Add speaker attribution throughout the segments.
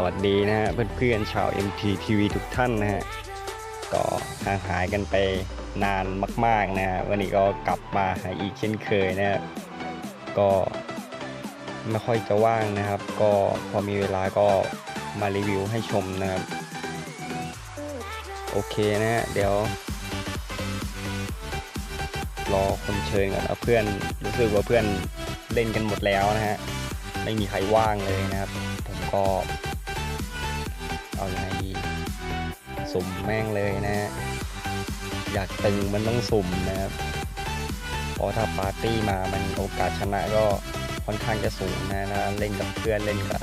Speaker 1: วสวัสดีนะฮะเพื่อนๆชาว MTTV ทุกท่านนะฮะก็ห่างหายกันไปนานมากๆนะฮะวันนี้ก็กลับมาหาอีกเช่นเคยนะฮะก็ไม่ค่อยจะว่างนะครับ ก็พอมีเวลาก็มารีวิวให้ชมนะครับ โอเคนะฮะเดี๋ยว รอคนเชิญก่อนนะเพื่อนรู้สึกว่าเพื่อนเล่นกันหมดแล้วนะฮะไม่มีใครว่างเลยนะครับ ผมก็ เอายังไงดีสุ่มแม่งเลยนะฮะอยากตึงมันต้องสุ่มนะครับเพราะถ้าปาร์ตี้มามันโอกาสชนะก็ค่อนข้างจะสูงนะนะเล่นกับเพื่อนเล่นกับ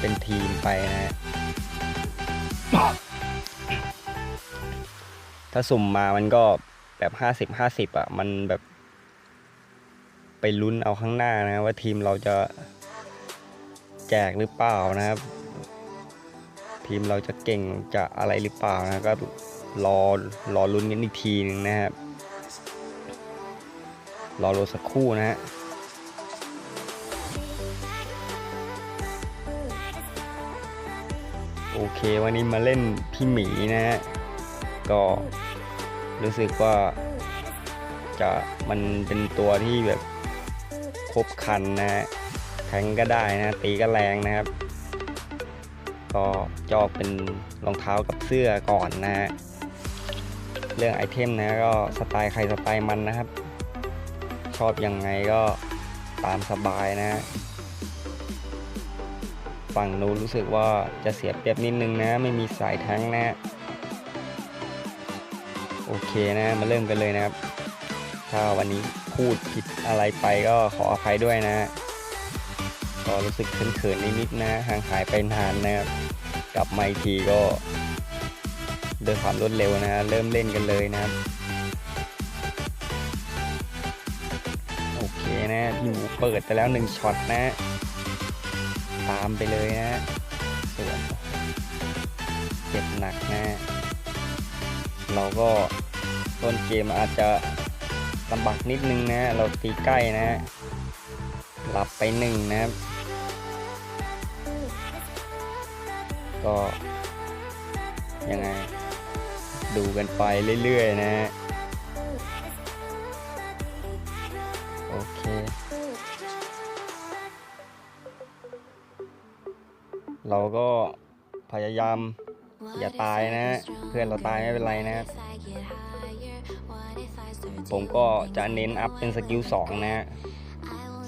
Speaker 1: เป็นทีมไปนะฮะถ้าสุ่มมามันก็แบบห้าสิบห้าสิบอะ มันแบบ ไปลุ้นเอาข้างหน้านะ ว่าทีมเราจะแจกหรือเปล่านะครับ ทีมเราจะเก่งจะอะไรหรือเปล่านะก็รอรอลุ้นกันอีกทีหนึงนะครับรอรอสักครู่นะฮะโอเควันนี้มาเล่นพี่หมีนะฮะก็รู้สึกว่าจะมันเป็นตัวที่แบบครบคันนะฮะแทงก็ได้นะ ตีก็แรงนะครับ ก็จอกเป็นรองเท้ากับเสื้อก่อนนะฮะเรื่องไอเทมนะก็สไตล์ใครสไตล์มันนะครับ ชอบยังไงก็ตามสบายนะฮะฝั่งนู้นรู้สึกว่าจะเสียเปรียบนิดนึงนะ ไม่มีสายแทงนะฮะโอเคนะมาเริ่มกันเลยนะครับ ถ้าวันนี้พูดผิดอะไรไปก็ขออภัยด้วยนะ ก็รู้สึกเขินๆนิดๆนะห่างหายไปนานนะครับกลับมาอีกทีก็เดินความรวดเร็วนะเริ่มเล่นกันเลยนะครับโอเคนะพี่หมูเปิดไปแล้วหนึ่งช็อตนะ ตามไปเลยนะส่วนเจ็บหนักนะ เราก็ต้นเกมอาจจะลำบากนิดนึงนะ เราตีใกล้นะหลับไปหนึ่งนะครับ ก็ยังไง ดูกันไปเรื่อยๆนะโอเคเราก็พยายามอย่าตายนะ เพื่อนเราตายไม่เป็นไรนะ ผมก็จะเน้นอัพเป็นสกิล2นะฮะ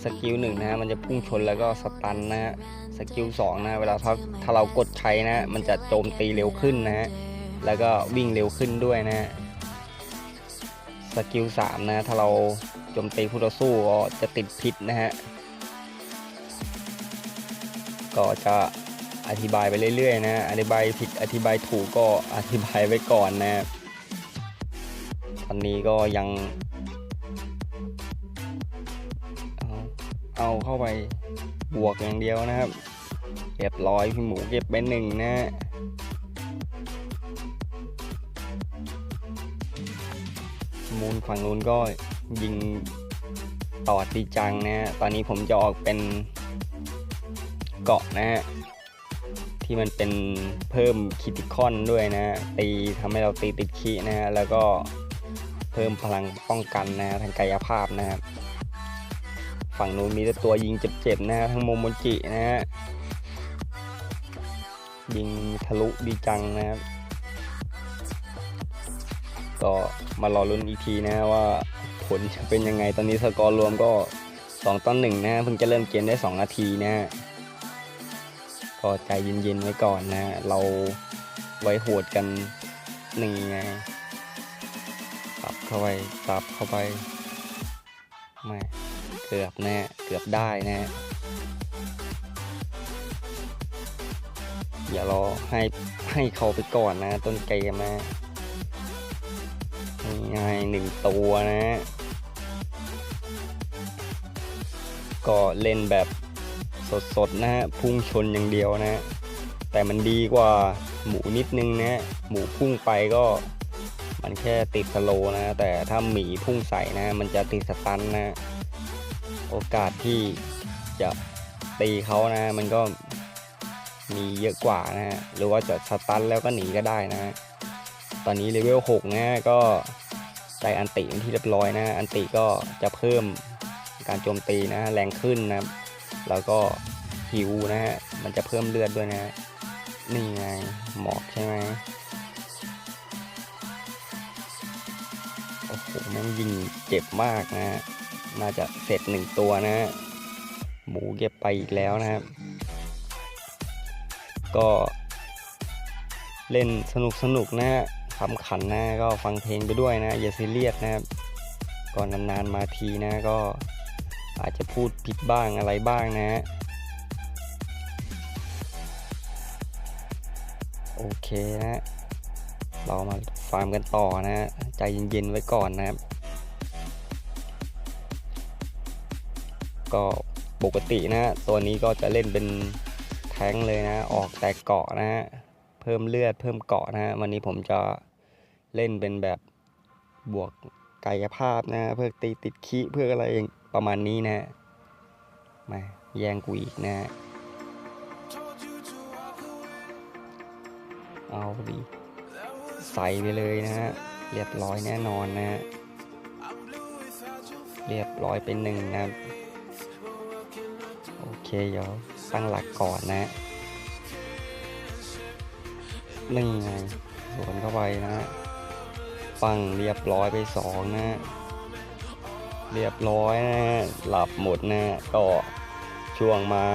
Speaker 1: สกิลหนึ่งนะฮะมันจะพุ่งชนแล้วก็สตันนะฮะสกิล2นะเวลาถ้าถ้าเรากดใช้นะมันจะโจมตีเร็วขึ้นนะฮะแล้วก็วิ่งเร็วขึ้นด้วยนะฮะสกิล3นะถ้าเราโจมตีผู้ต่อสู้ก็จะติดพิษนะฮะก็จะอธิบายไปเรื่อยๆนะอธิบายผิดอธิบายถูกก็อธิบายไว้ก่อนนะตอนนี้ก็ยัง เอาเข้าไปบวกอย่างเดียวนะครับเรียบร้อยพี่หมูเก็บไปหนึ่งนะฮะมูลฝั่งนู้นก็ยิงต่อตีจังนะฮะ ตอนนี้ผมจะออกเป็นเกาะนะฮะ ที่มันเป็นเพิ่มคิติคอนด้วยนะฮะ ตีทำให้เราตีติดคีนะฮะ แล้วก็เพิ่มพลังป้องกันนะฮะทางกายภาพนะครับ ฝั่งนู้นมีแต่ตัวยิงเจ็บๆนะฮะทั้งโมโมจินะฮะยิงทะลุดีจังนะครับก็มารอลุ้นอีกทีนะว่าผลจะเป็นยังไงตอนนี้สกอร์รวมก็ 2ต่อ1นะฮะเพิ่งจะเริ่มเกมได้ 2 นาทีนะฮะก็ใจเย็นๆไว้ก่อนนะฮะเราไว้โหดกันหนึ่งไงสับเข้าไปสับเข้าไปไม่ เกือบแน่เกือบได้แน่อย่ารอให้ให้เขาไปก่อนนะ ต้นเกมนะนี่ไงหนึ่งตัวนะ ก็เล่นแบบสดๆนะฮะพุ่งชนอย่างเดียวนะ แต่มันดีกว่าหมูนิดนึงนะ หมูพุ่งไปก็มันแค่ติดสโลนะ แต่ถ้าหมีพุ่งใส่นะ มันจะติดสตันนะ โอกาสที่จะตีเขานะ มันก็มีเยอะกว่านะฮะหรือว่าจะสตันแล้วก็หนีก็ได้นะฮะตอนนี้เลเวล6นะก็ได้อันติเป็นที่เรียบร้อยนะ อันติก็จะเพิ่มการโจมตีนะแรงขึ้นนะแล้วก็หิวนะฮะมันจะเพิ่มเลือดด้วยนะนี่ไงหมอกใช่ไหมโอ้โหแม่งยิงเจ็บมากนะฮะ น่าจะเสร็จหนึ่งตัวนะฮะหมูเก็บไปอีกแล้วนะครับ ก็เล่นสนุกสนุกนะฮะขำขันนะก็ฟังเพลงไปด้วยนะ อย่าซีเรียสนะครับก่อนนานๆมาทีนะก็อาจจะพูดผิดบ้างอะไรบ้างนะฮะโอเคนะ เรามาฟาร์มกันต่อนะฮะใจเย็นๆไว้ก่อนนะครับ ก็ปกตินะตัวนี้ก็จะเล่นเป็นแท้งเลยนะ ออกแต่เกาะนะเพิ่มเลือดเพิ่มเกาะนะวันนี้ผมจะเล่นเป็นแบบบวกกายภาพนะเพื่อตีติดขี้เพื่ออะไรอย่างประมาณนี้นะมาแย่งกูอีกนะเอาดีใส่ไปเลยนะฮะเรียบร้อยแน่นอนนะ เรียบร้อยเป็นหนึ่งนะ เคเดี๋ยวตั้งหลักก่อนนะนี่ไงสวนเข้าไปนะปังเรียบร้อยไปสองนะ เรียบร้อยนะหลับหมดนะก็ช่วงมา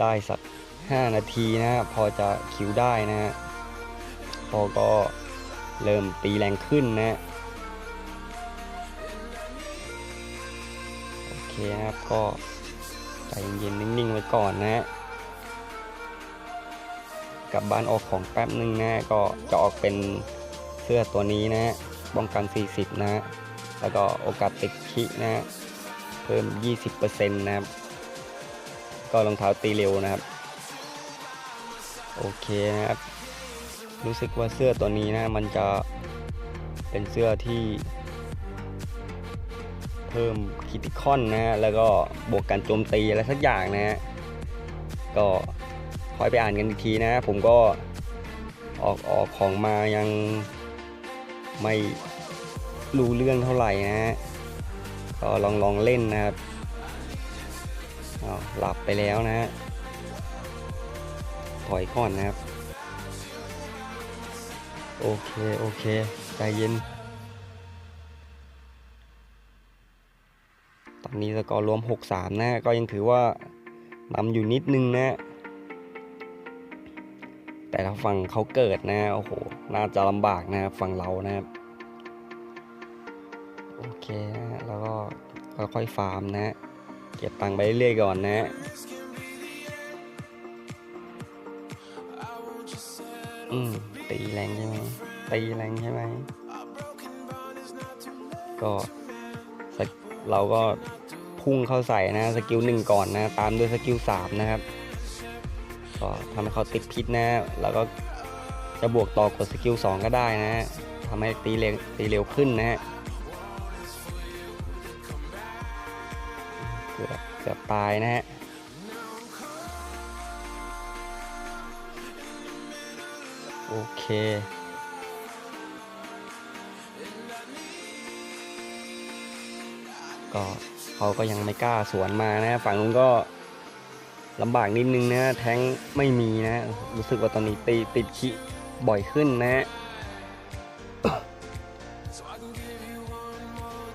Speaker 1: ได้สัก 5 นาทีนะ พอจะคิวได้นะ พอก็เริ่มตีแรงขึ้นนะ โอเคนะครับก็ เย็นนิ่งๆไว้ก่อนนะกลับบ้านออกของแป๊บนึงนะก็จะออกเป็นเสื้อตัวนี้นะป้องกัน 40นะแล้วก็โอกาสติดคินะเพิ่ม 20%นะครับก็รองเท้าตีเร็วนะครับ โอเคนะครับ รู้สึกว่าเสื้อตัวนี้นะมันจะเป็นเสื้อที่ เพิ่มคิติคอนนะฮะแล้วก็บวกการโจมตีอะไรสักอย่างนะฮะก็คอยไปอ่านกันอีกทีนะ ผมก็ออกออกของมายังไม่รู้เรื่องเท่าไหร่นะฮะก็ลองลองเล่นนะครับหลับไปแล้วนะฮะถอยก่อนนะครับ โอเค โอเค ใจเย็น นนี้สกอร์รวม 6-3 นะก็ยังถือว่านำอยู่นิดนึงนะ แต่ถ้าฝั่งเขาเกิดนะโอ้โหน่าจะลำบากนะครับฝั่งเรานะครับโอเคนะแล้วก็ค่อยๆฟาร์มนะ เก็บตังค์ไปเรื่อยๆก่อนนะอืมตีแรงใช่ไหมตีแรงใช่ไหมก็เราก็ พุ่งเข้าใส่นะสกิลหนึ่งก่อนนะ ตามด้วยสกิลสามนะครับ ก็ทำให้เขาติดพิษนะ แล้วก็จะบวกต่อกดสกิลสองก็ได้นะทำให้ตีเร็วตีเร็วขึ้นนะฮะเกือบเกือบตายนะฮะโอเคก็ เขาก็ยังไม่กล้าสวนมานะฝั่งนู้นก็ลำบากนิดนึงนะแทงไม่มีนะรู้สึกว่าตอนนี้ตีติดขี้บ่อยขึ้นนะ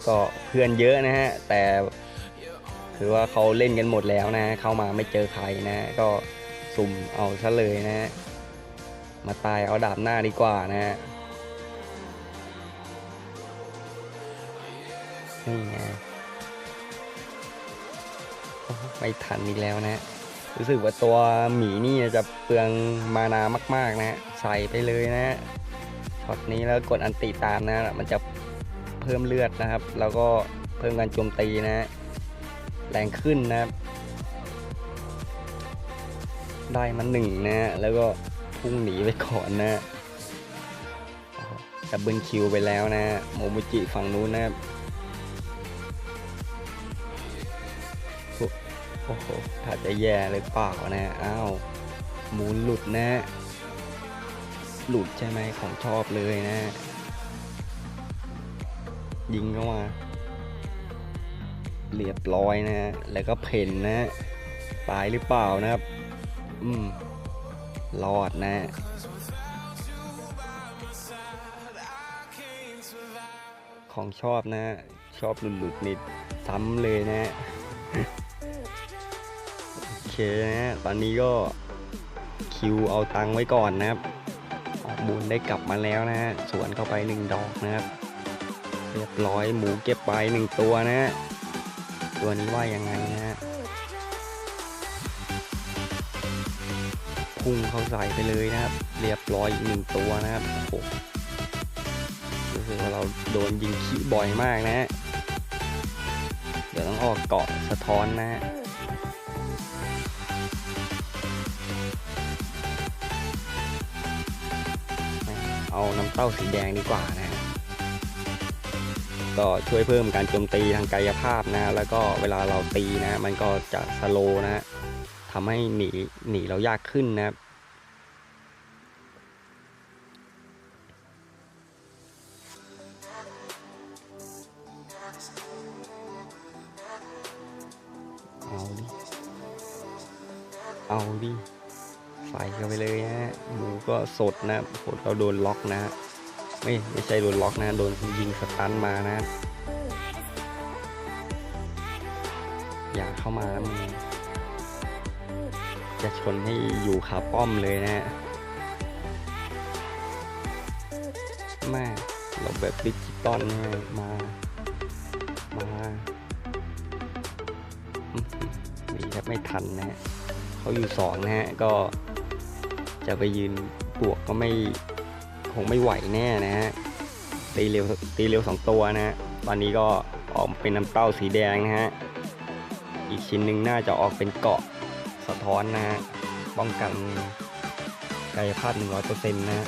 Speaker 1: ก็เพื่อนเยอะนะฮะ แต่คือว่าเขาเล่นกันหมดแล้วนะ เข้ามาไม่เจอใครนะ ก็สุ่มเอาซะเลยนะ มาตายเอาดาบหน้าดีกว่านะฮะนี่ไง ไม่ทันอีกแล้วนะ รู้สึกว่าตัวหมีนี่จะเปลืองมานามาก ๆนะ ใส่ไปเลยนะช็อตนี้แล้วกดอันติตามนะ มันจะเพิ่มเลือดนะครับ แล้วก็เพิ่มการโจมตีนะ แรงขึ้นนะครับได้มาหนึ่งนะ แล้วก็พุ่งหนีไปก่อนนะดับเบิลคิวไปแล้วนะ โมมุจิฝั่งนู้นนะ โอ้โหถ้าจะแย่เลยเปล่านะ อ้าว หมูหลุดนะ หลุดใช่ไหมของชอบเลยนะ ยิงเข้ามา เรียบร้อยนะ แล้วก็เพ่นนะ ตายหรือเปล่านะครับ อืม รอดนะของชอบนะ ชอบหลุดๆนิดซ้ำเลยนะ คนะตอนนี้ก็คิวเอาตังไว้ก่อนนะครับออกบุญได้กลับมาแล้วนะฮะสวนเข้าไปหนึ่งดอกนะครับ เรียบร้อยหมูเก็บไปหนึ่งตัวนะฮะตัวนี้ว่ายังไงนะฮะพุ่งเข้าใส่ไปเลยนะครับ เรียบร้อยอีกหนึ่งตัวนะครับโอ้โหรู้สึกว่าเราโดนยิงขี้บ่อยมากนะฮะเดี๋ยวต้องออกเกาะสะท้อนนะฮะ เอาน้ำเต้าสีแดงดีกว่านะก็ช่วยเพิ่มการโจมตีทางกายภาพนะแล้วก็เวลาเราตีนะ มันก็จะสโลนะทำให้หนีหนีเรายากขึ้นนะครับเอาดิเอาดิ ใส่กันไปเลยฮะหมูก็สดนะผลเราโดนล็อกนะไม่ไม่ใช่โดนล็อกนะโดนยิงสตันมานะ อย่าเข้ามานะมึงจะชนให้อยู่ขาป้อมเลยนะแม่เราแบบดิจิตอลนะมา มามีแทบไม่ทันนะฮะเขาอยู่สองนะฮะก็ จะไปยืนบวกก็ไม่คงไม่ไหวแน่นะฮะตีเร็วตีเร็วสองตัวนะฮะตอนนี้ก็ออกเป็นน้ำเต้าสีแดงนะฮะอีกชิ้นหนึ่งน่าจะออกเป็นเกาะสะท้อนนะฮะป้องกันกายภาพ100%นะฮะ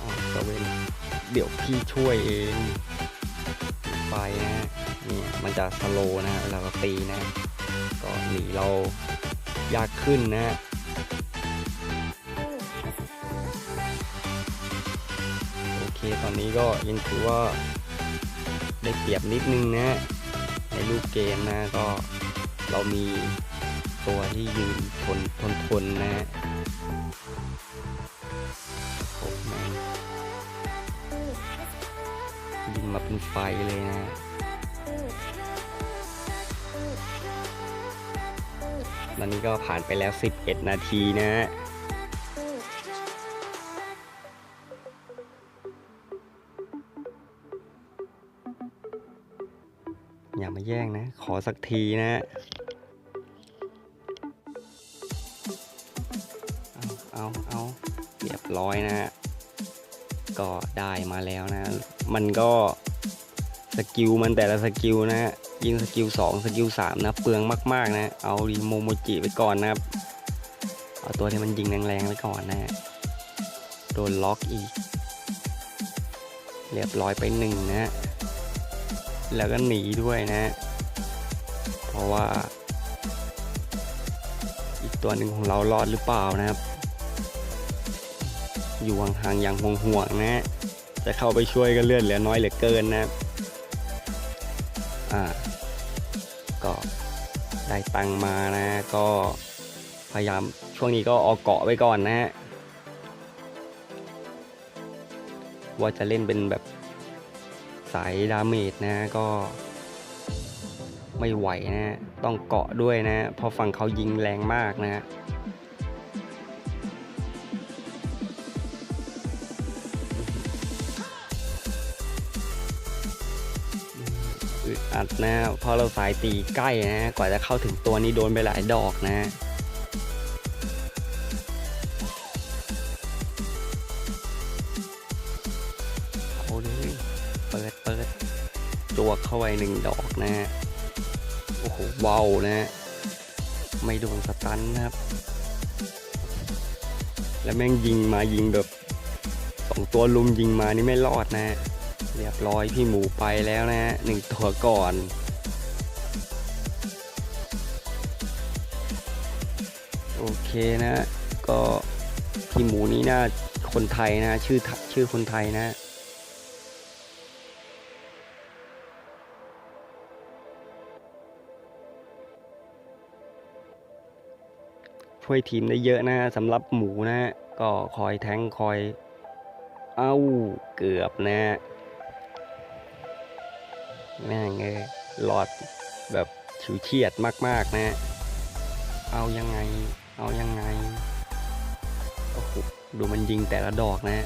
Speaker 1: อ้าวตะเวนเดี๋ยวพี่ช่วยเองไปนะฮะเนี่ยมันจะสโลนะฮะเวลาเราตีนะ ก็หนีเรา ยากขึ้นนะฮะโอเคตอนนี้ก็ยังถือว่าได้เปรียบนิดนึงนะฮะในรูปเกมนะก็เรามีตัวที่ยืนทนทนทนนะฮะโอ้แม่งยิงมาเป็นไฟเลยนะ อนนี้ก็ผ่านไปแล้ว 11 นาทีนะฮะอย่ามาแย่งนะ ขอสักทีนะฮะเอาเอาเอาเรียบร้อยนะฮะก็ได้มาแล้วนะ มันก็สกิลมันแต่ละสกิลนะฮะ ยิงสกิล2สกิล3นะเปลืองมากๆนะเอารีโมโมจิไปก่อนนะครับ เอาตัวที่มันยิงแรงๆไว้ก่อนนะโดนล็อกอีก เรียบร้อยไปหนึ่งนะ แล้วก็หนีด้วยนะ เพราะว่า อีกตัวหนึ่งของเรารอดหรือเปล่านะครับ อยู่ห่างๆอย่างห่วงๆนะจะเข้าไปช่วยก็เลือดเหลือน้อยเหลือเกินนะครับอ่า ตังมานะก็พยายามช่วงนี้ก็ออกเกาะไว้ก่อนนะฮะว่าจะเล่นเป็นแบบสายดาเมจนะก็ไม่ไหวนะต้องเกาะด้วยนะเพราะฝั่งเขายิงแรงมากนะฮะ อัดนะเพราะเราสายตีใกล้นะกว่าจะเข้าถึงตัวนี้โดนไปหลายดอกนะเอาเลยเปิดเปิดจวกเข้าไปหนึ่งดอกนะโอ้โหเว้านะไม่โดนสตันนะครับ แล้วแม่งยิงมายิงแบบสองตัวลุมยิงมานี่ไม่รอดนะฮะ เรียบร้อยพี่หมูไปแล้วนะฮะหนึ่งตัวก่อนโอเคนะ ก็พี่หมูนี้น่าคนไทยนะชื่อชื่อคนไทยนะช่วยทีมได้เยอะนะสำหรับหมูนะ ก็คอยแทงคอย เอ้า เกือบนะ แม่งเอ้ยหลอดแบบฉิวเฉียดมากๆนะ เอายังไง เอายังไง โอ้โห ดูมันยิงแต่ละดอกนะ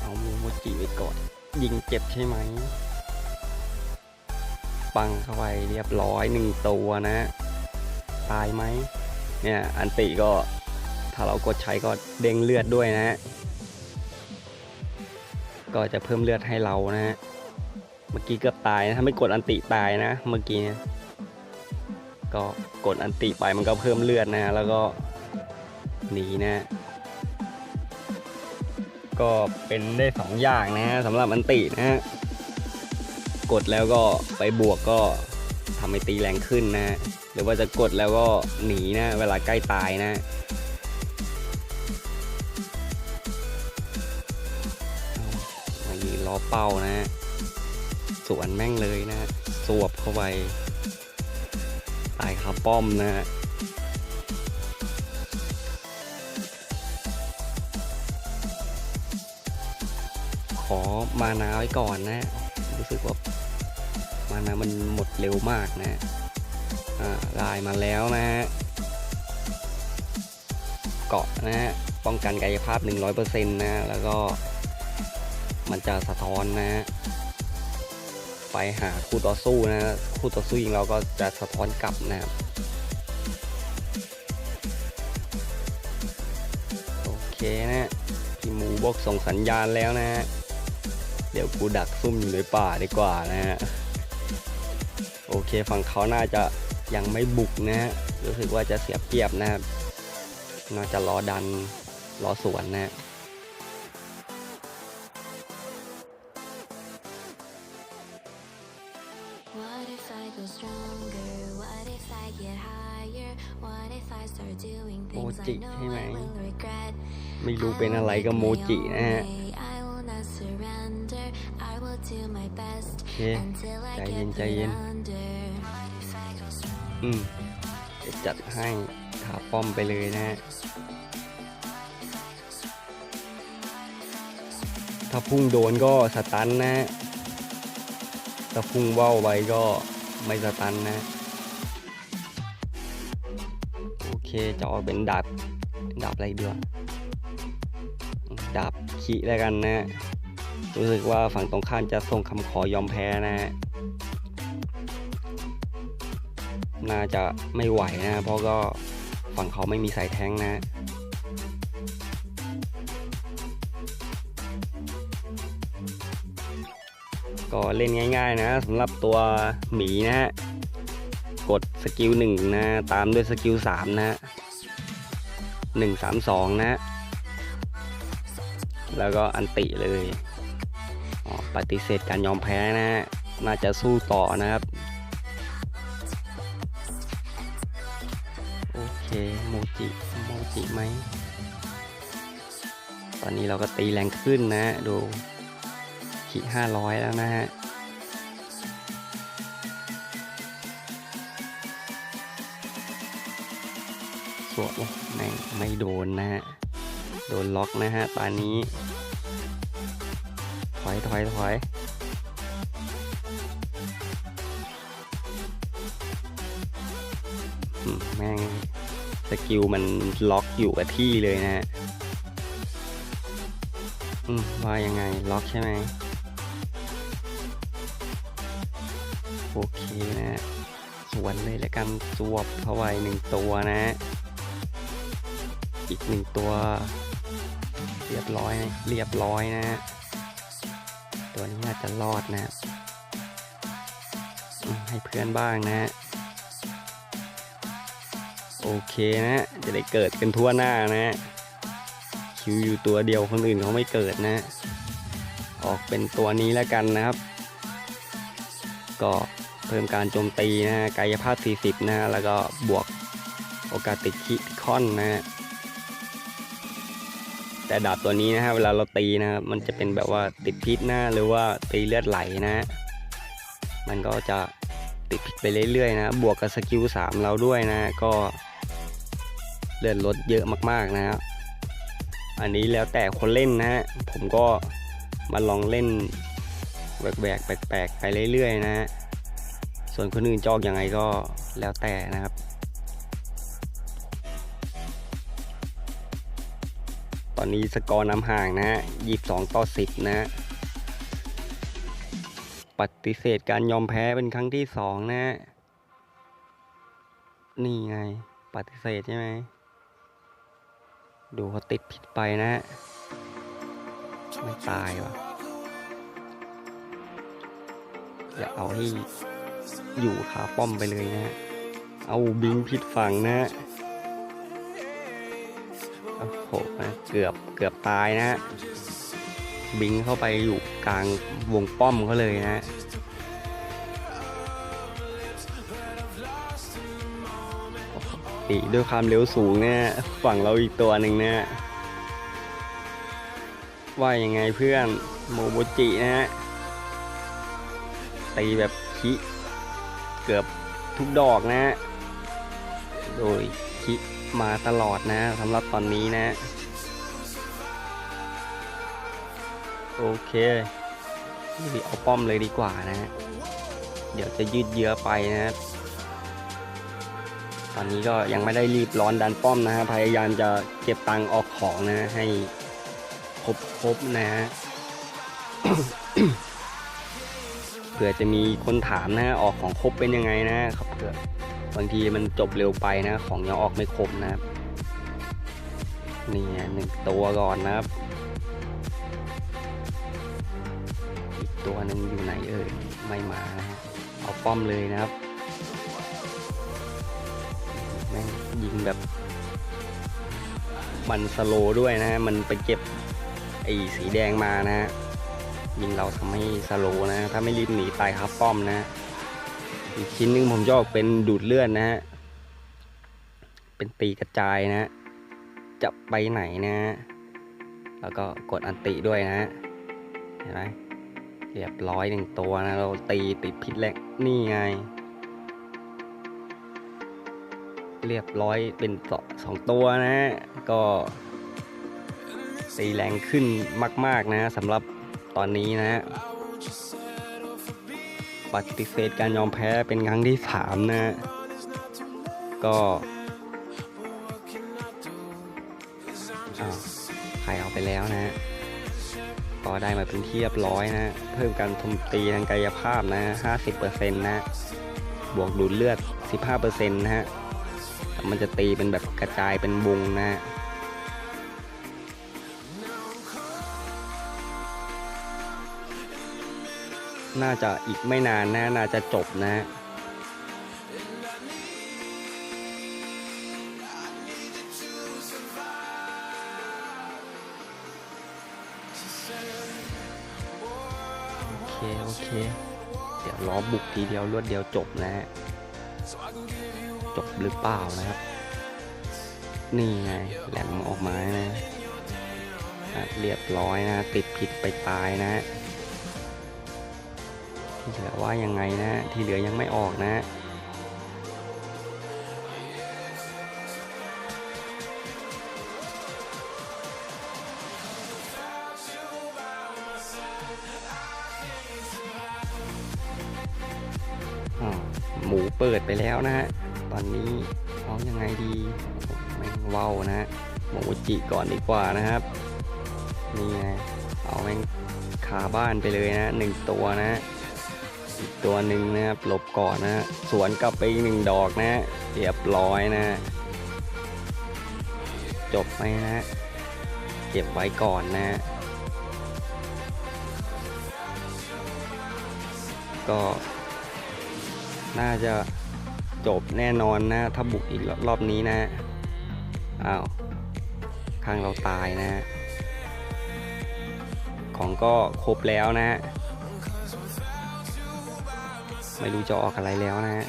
Speaker 1: เอามูโมจิไปก่อน ยิงเจ็บใช่ไหม ปังเข้าไปเรียบร้อยหนึ่งตัวนะ ตายไหม เนี่ย อันติก็ถ้าเรากดใช้ก็เด้งเลือดด้วยนะ ก็จะเพิ่มเลือดให้เรานะฮะ เมื่อกี้เกือบตายนะ ถ้าไม่กดอันติตายนะ เมื่อกี้เนี่ยก็กดอันติไปมันก็เพิ่มเลือดนะฮะแล้วก็หนีนะ ก็เป็นได้สองอย่างนะฮะสำหรับอันตินะฮะกดแล้วก็ไปบวกก็ทำให้ตีแรงขึ้นนะ หรือว่าจะกดแล้วก็หนีนะ เวลาใกล้ตายนะ เป้านะสวนแม่งเลยนะสวบเข้าไปตายคาป้อมนะฮะขอมานาไว้ก่อนนะ รู้สึกว่ามานามันหมดเร็วมากนะอ่าลายมาแล้วนะฮะเกาะนะฮะป้องกันกายภาพ 100%นะ แล้วก็ มันจะสะท้อนนะฮะไปหาคู่ต่อสู้นะคู่ต่อสู้ยิงเราก็จะสะท้อนกลับนะครับโอเคนะพี่หมูบอกส่งสัญญาณแล้วนะฮะเดี๋ยวกูดักซุ่มอยู่ในป่าดีกว่านะฮะโอเคฝั่งเขาน่าจะยังไม่บุกนะฮะรู้สึกว่าจะเสียเปรียบนะครับน่าจะรอดันรอสวนนะ
Speaker 2: What if I go stronger? What if I get higher? What if I start doing things I
Speaker 1: Mochi
Speaker 2: know
Speaker 1: ใช่ไหม
Speaker 2: I will regret?
Speaker 1: ไม่รู้เป็นอะไรกับโมจินะฮะ
Speaker 2: I will not surrender. I will do my best
Speaker 1: โอเค
Speaker 2: until I
Speaker 1: ใจเย็น
Speaker 2: get
Speaker 1: ใจเย็น
Speaker 2: put under. What if I go stronger?
Speaker 1: อืมเดี๋ยวจัดให้ขาป้อมไปเลยนะฮะถ้าพุ่งโดนก็สตันนะ ถ้าพุ่งว่าวไว้ก็ไม่สตันนะ โอเคจะออกเป็นดาบดาบอะไรดีวะดาบขีแล้วกันนะ รู้สึกว่าฝั่งตรงข้ามจะส่งคำขอยอมแพ้นะฮะน่าจะไม่ไหวนะ เพราะก็ฝั่งเขาไม่มีสายแท้งนะ ก็เล่นง่าย ๆ นะสำหรับตัวหมีนะฮะกดสกิลหนึ่งนะตามด้วยสกิลสามนะหนึ่งสามสองนะแล้วก็อันติเลยปฏิเสธการยอมแพ้นะฮะน่าจะสู้ต่อนะครับโอเคโมจิโมจิไหมตอนนี้เราก็ตีแรงขึ้นนะดู ขีห้าร้อยแล้วนะฮะสวมไม่ไม่โดนนะฮะ โดนล็อกนะฮะ ตอนนี้ ถอยถอยถอยแม่งสกิลมันล็อกอยู่กับที่เลยนะฮะว่ายังไงล็อกใช่ไหม โอเคนะ สวนเลยแล้วกันสวบเข้าไปหนึ่งตัวนะ อีกหนึ่งตัว เรียบร้อยเรียบร้อยนะ ตัวนี้น่าจะรอดนะ ให้เพื่อนบ้างนะ โอเคนะ จะได้เกิดกันทั่วหน้านะคิวอยู่ตัวเดียวคนอื่นเขาไม่เกิดนะ ออกเป็นตัวนี้แล้วกันนะครับ ก็ พิ่มการโจมตีนะกายภาพ 40 นะแล้วก็บวกโอกาสติดคิคอนนะฮะแต่ดาบตัวนี้นะฮะเวลาเราตีนะครับมันจะเป็นแบบว่าติดพิษนะหรือว่าตีเลือดไหลนะฮะมันก็จะติดพิษไปเรื่อยๆนะ บวกกับสกิล3เราด้วยนะก็เลือดลดเยอะมากๆนะฮะอันนี้แล้วแต่คนเล่นนะฮะผมก็มาลองเล่นแหวกๆแปลกๆไปเรื่อยๆนะฮะ ส่วนคนอื่นจอกยังไงก็แล้วแต่นะครับ ตอนนี้สกอร์น้ำห่างนะฮะ22ต่อ10นะฮะปฏิเสธการยอมแพ้เป็นครั้งที่2นะฮะนี่ไง ปฏิเสธใช่ไหม ดูเขาติดผิดไปนะฮะไม่ตายวะอย่าเอาให้ อยู่ขาป้อมไปเลยนะฮะ เอาบิงผิดฝั่งนะฮะ โอ้โหเกือบเกือบตายนะฮะ บิงเข้าไปอยู่กลางวงป้อมเขาเลยนะฮะตีด้วยความเร็วสูงเนี่ยฝั่งเราอีกตัวหนึ่งเนี่ยว่ายังไงเพื่อนโมโมจินะฮะตีแบบคิ เกือบทุกดอกนะ โดยคิมาตลอดนะสำหรับตอนนี้นะ โอเคนี่เอาป้อมเลยดีกว่านะ เดี๋ยวจะยืดเยื้อไปนะตอนนี้ก็ยังไม่ได้รีบร้อนดันป้อมนะฮะพยายามจะเก็บตังค์ออกของนะให้ครบครบนะฮะ ผื่อจะมีคนถามนะออกของครบเป็นยังไงนะครับเผื่อบางทีมันจบเร็วไปนะของยังออกไม่ครบนะครับนี่ไงหนึ่งตัวก่อนนะครับ อีกตัวหนึ่งอยู่ไหนเอ่ยไม่มานะเอาป้อมเลยนะครับแม่งยิงแบบ มันสโลด้วยนะฮะมันไปเก็บไอ้สีแดงมานะฮะ ยิงเราทำให้สโลนะ ถ้าไม่รีบหนีตายครับป้อมนะ อีกชิ้นหนึ่งผมจะออกเป็นดูดเลือดนะฮะ เป็นตีกระจายนะ จะไปไหนนะ แล้วก็กดอันติด้วยนะ เห็นไหมเรียบร้อยหนึ่งตัวนะ เราตีติดพิษแรกนี่ไง เรียบร้อยเป็นสองสองตัวนะ ก็ตีแรงขึ้นมาก ๆ นะสำหรับ ตอนนี้นะปฏิเสธการยอมแพ้เป็นครั้งที่สามนะ ก็อ้าวใครเอาไปแล้วนะ ก็ได้มาเป็นที่เรียบร้อยนะ เพิ่มการโจมตีทางกายภาพนะ 50%นะ บวกดูดเลือด 15%นะฮะ มันจะตีเป็นแบบกระจายเป็นวงนะ น่าจะอีกไม่นานนะน่าจะจบนะโอเค โอเค เดี๋ยวล้อบุกทีเดียวรวดเดียวจบนะฮะ จบหรือเปล่านะครับ นี่ไง แหลมออกมานะอะเรียบร้อยนะ ติดผิดไปตายนะ ที่เหลือว่ายังไงนะ ที่เหลือยังไม่ออกนะหมูเปิดไปแล้วนะฮะ ตอนนี้เอายังไงดีแม่งเว้าวนะฮะ หมูจิก่อนดีกว่านะครับ นี่ไง เอาแม่งคาบ้านไปเลยนะหนึ่งตัวนะ อีกตัวหนึ่งนะครับหลบก่อนนะสวนกลับไปอีกหนึ่งดอกนะเรียบร้อยนะ จบไหมนะเก็บไว้ก่อนนะก็ น่าจะจบแน่นอนนะ ถ้าบุกอีกรอบนี้นะอ้าวข้างเราตายนะ ของก็ครบแล้วนะ ไม่รู้จะออกอะไรแล้วนะฮะ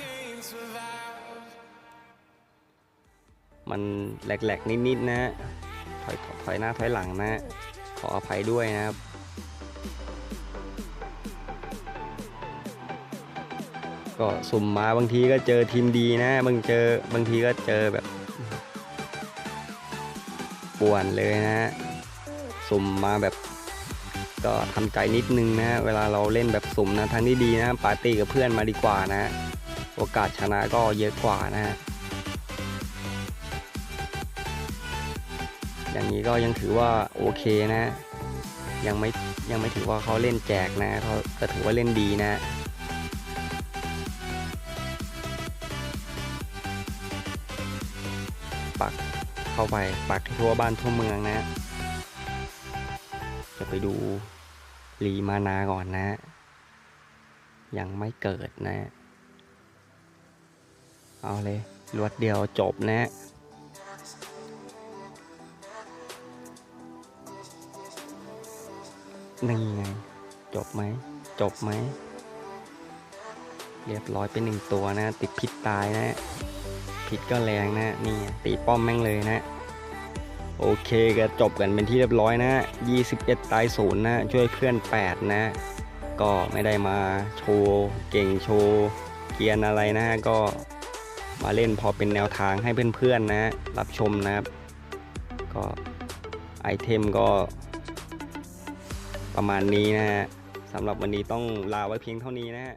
Speaker 1: มันแหลกๆ นิดๆนะฮะถอยถอยหน้าถอยหลังนะฮะ ขออภัยด้วยนะครับก็สุ่มมาบางทีก็เจอทีมดีนะ บางเจอบางทีก็เจอแบบป่วนเลยนะ สุ่มมาแบบ ก็ทำใจนิดนึงนะ เวลาเราเล่นแบบสุ่มนะทางที่ดีนะปาร์ตี้กับเพื่อนมาดีกว่านะ โอกาสชนะก็เยอะกว่านะอย่างนี้ก็ยังถือว่าโอเคนะ ยังไม่ยังไม่ถือว่าเขาเล่นแจกนะเขาก็ถือว่าเล่นดีนะปักเข้าไปปักทั่วบ้านทั่วเมืองนะ จะไปดูลีมานาก่อนนะ ยังไม่เกิดนะ เอาเลยรวดเดียวจบนะนี่ไง จบไหม จบไหม เรียบร้อยเป็นหนึ่งตัวนะ ติดพิษตายนะ พิษก็แรงนะ นี่ตีป้อมแม่งเลยนะ โอเคก็จบกันเป็นที่เรียบร้อยนะ 21 ตายศูนย์นะ ช่วยเพื่อน 8 นะ ก็ไม่ได้มาโชว์เก่งโชว์เกียนอะไรนะก็มาเล่นพอเป็นแนวทางให้เพื่อนๆนะ รับชมนะครับ ก็ไอเทมก็ประมาณนี้นะฮะสำหรับวันนี้ต้องลาไว้เพียงเท่านี้นะฮะ